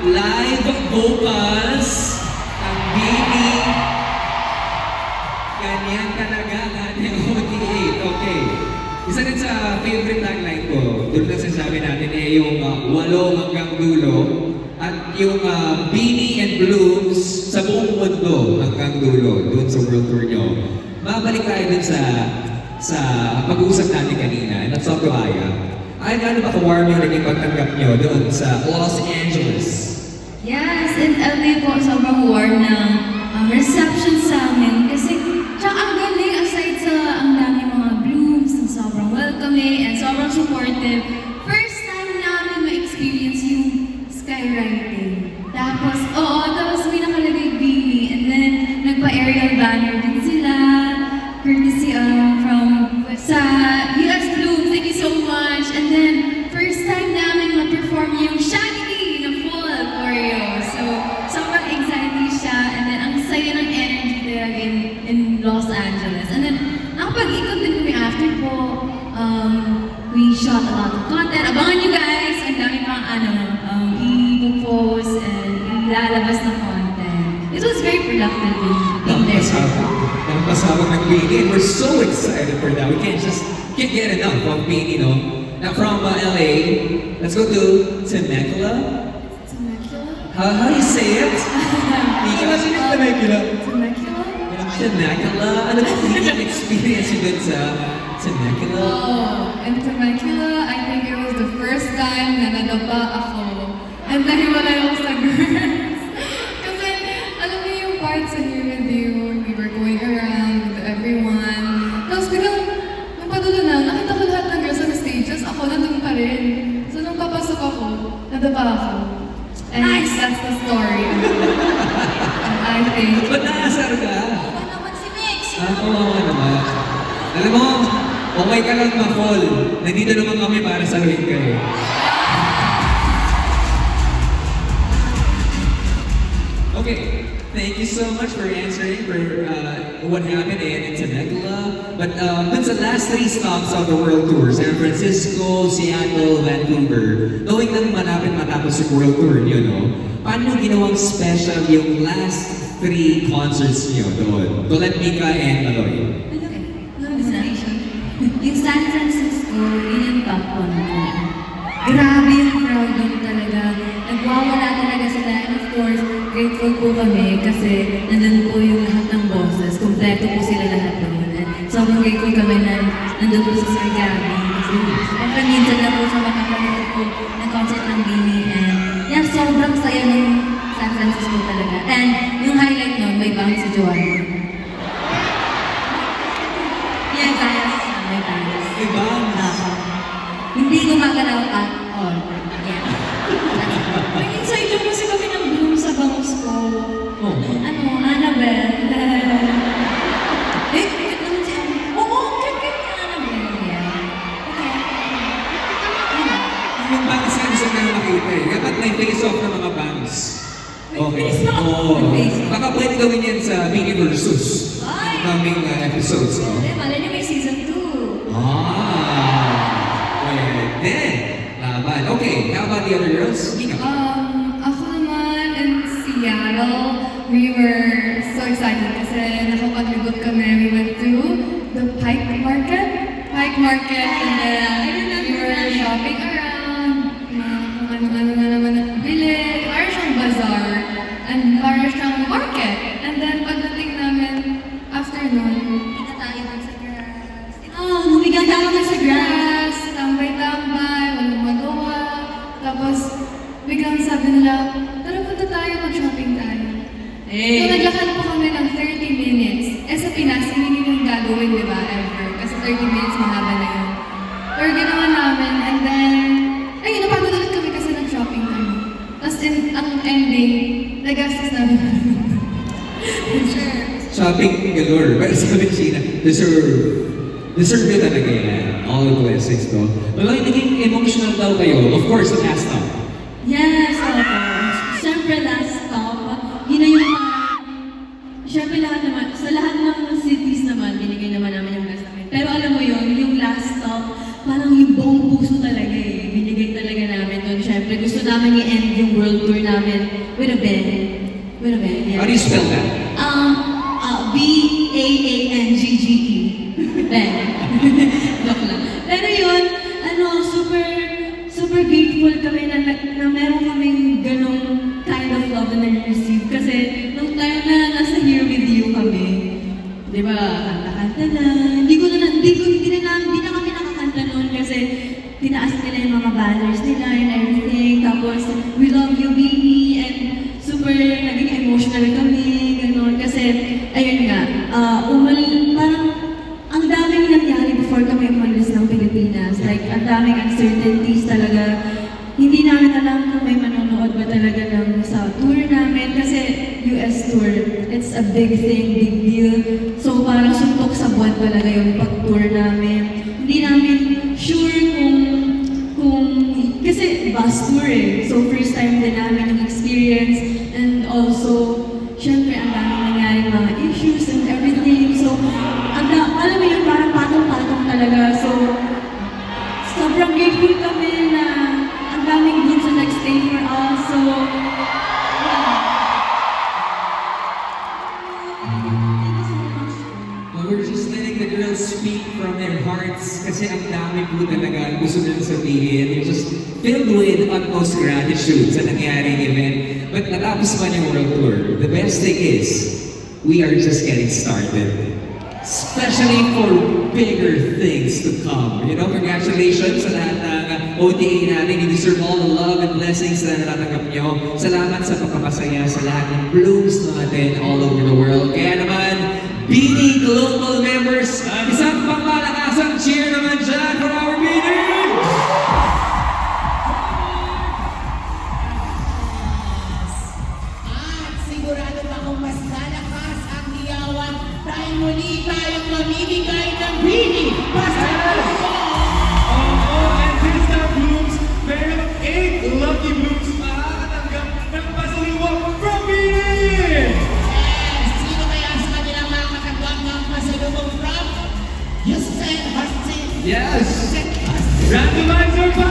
live vocals ng Bibi. Ganyan talaga ating OT8. Okay. Isa din sa favorite tagline ko, doon lang sinasabi natin eh, yung uh, walo hanggang dulo at yung uh, Beanie and Blooms sa buong mundo hanggang dulo, doon sa world tour nyo. Babalik tayo dun sa sa pag-uusap natin kanina, talk to Aya. Ay, gaano ba ka-warm yung naging pagtanggap nyo doon sa Los Angeles? Yes, in LA po, sobrang warm ng um, reception sa amin. Kasi, tsaka ang galing, aside sa ang dami mga blooms, and sobrang welcoming, and sobrang supportive. First time namin ma-experience yung skywriting. Tapos, oo, tapos may nakalagay Billy, and then nagpa-aerial banner there in, in Los Angeles. And then, nakapag-ikot din kami after po. Um, we shot a lot of content. Abangan nyo guys! Ang dami pang ano, um, i-post and ilalabas na content. It was very productive in, in there. Nakapasabog. Nakapasabog ng. And we're so excited for that. We can't just can't get enough of Beanie, no? Now from uh, LA, let's go to Temecula. Temecula? How, how do you say it? Temecula? Temecula? Ano ba yung experience yun sa Temecula? Oh, in Temecula, I think it was the first time na nadapa ako. And nahiwalay ako sa girls. Kasi, alam niyo yung part sa Here With You, we were going around with everyone. Tapos biglang, nung padulo na, nakita ko lahat ng girls on the stages, ako nandun pa rin. So nung papasok ako, nadapa ako. And Nice. that's the story. And I think, Ba't naasar ka? Ano naman si Mix? Ah, oo nga naman. Alam mo, okay ka lang ma-fall. Nandito naman kami para saluhin kayo. Okay, thank you so much for answering for uh, what happened in, Temecula. But um, that's the last three stops of the world tour. San Francisco, Seattle, Vancouver. Knowing na malapit matapos yung world tour niyo, no? Paano ginawang special yung last three concerts niyo doon? Tulad Mika and Aloy. Grateful po kami kasi nandun po yung lahat ng bosses. Kompleto po sila lahat. And sobrang grateful kami na nandun po si Sir Gabby. Kasi syempre minsan na po siya makapanood po ng concert ng Bini. And yan, sobrang saya ng San Francisco talaga. And yung highlight nun, may bang si Joanna. Okay. Oo. Face-off. Baka pwede gawin yan sa Mini Versus. Ay! Coming uh, episodes, no? Eh, malay niyo may season 2. Ah! Pwede. Laban. Okay, how about the other girls? Mika. Um, ako naman in Seattle, we were so excited kasi nakapag-ligot kami. We went to the Pike Market. Pike Market and then we were shopping around. And para siyang market. And then pagdating namin, after nun, Kita tayo dun sa grass. Oh, humigang tayo dun sa grass. tambay-tambay, walang magawa. Tapos, biglang sabi nila, tara punta tayo, mag-shopping tayo. So, Shopping galore. Pero sabi ni Sheena, deserve. Deserve nyo talaga yan. All the blessings, no? Malaki naging emotional daw kayo. Of course, the last time. Yes, opo. Siyempre last stop, yun na yung parang, siyempre lahat naman, sa lahat ng cities naman, binigay naman namin yung best namin. Pero alam mo yun, yung last stop, parang yung buong puso talaga eh. Binigay talaga namin doon. Siyempre gusto namin i-end yung world tour namin with a band. With a band, yeah. How do you spell that? Um, di ba, kanta-kanta na. Hindi ko na, hindi ko, hindi na, hindi na kami nakakanta noon kasi tinaas nila yung mga banners nila and everything. Tapos, we love you, Bini. And super naging emotional kami, gano'n. Kasi, ayun nga, uh, umal, parang, ang daming nangyari before kami umalis ng Pilipinas. Like, ang daming uncertainties talaga. Hindi namin alam kung may manonood ba talaga ng sa tour namin. Kasi US tour, it's a big thing, big deal. So, buwan talaga yung pag-tour talaga gusto nilang sabihin. You're just filled with utmost gratitude sa nangyaring event. But natapos man yung world tour, the best thing is, we are just getting started. Especially for bigger things to come. You know, congratulations sa lahat ng uh, OTA natin. You deserve all the love and blessings na natatanggap nyo. Salamat sa pagpapasaya sa lahat ng blooms natin all over the world. Kaya naman, BD Global members, Lucky Blues makakatanggap ng pasaliwa from Bini! Yes! Sino kaya sa kanila makakatanggap ng pasalubong from Houston Hustin? Yes! Randomizer pa!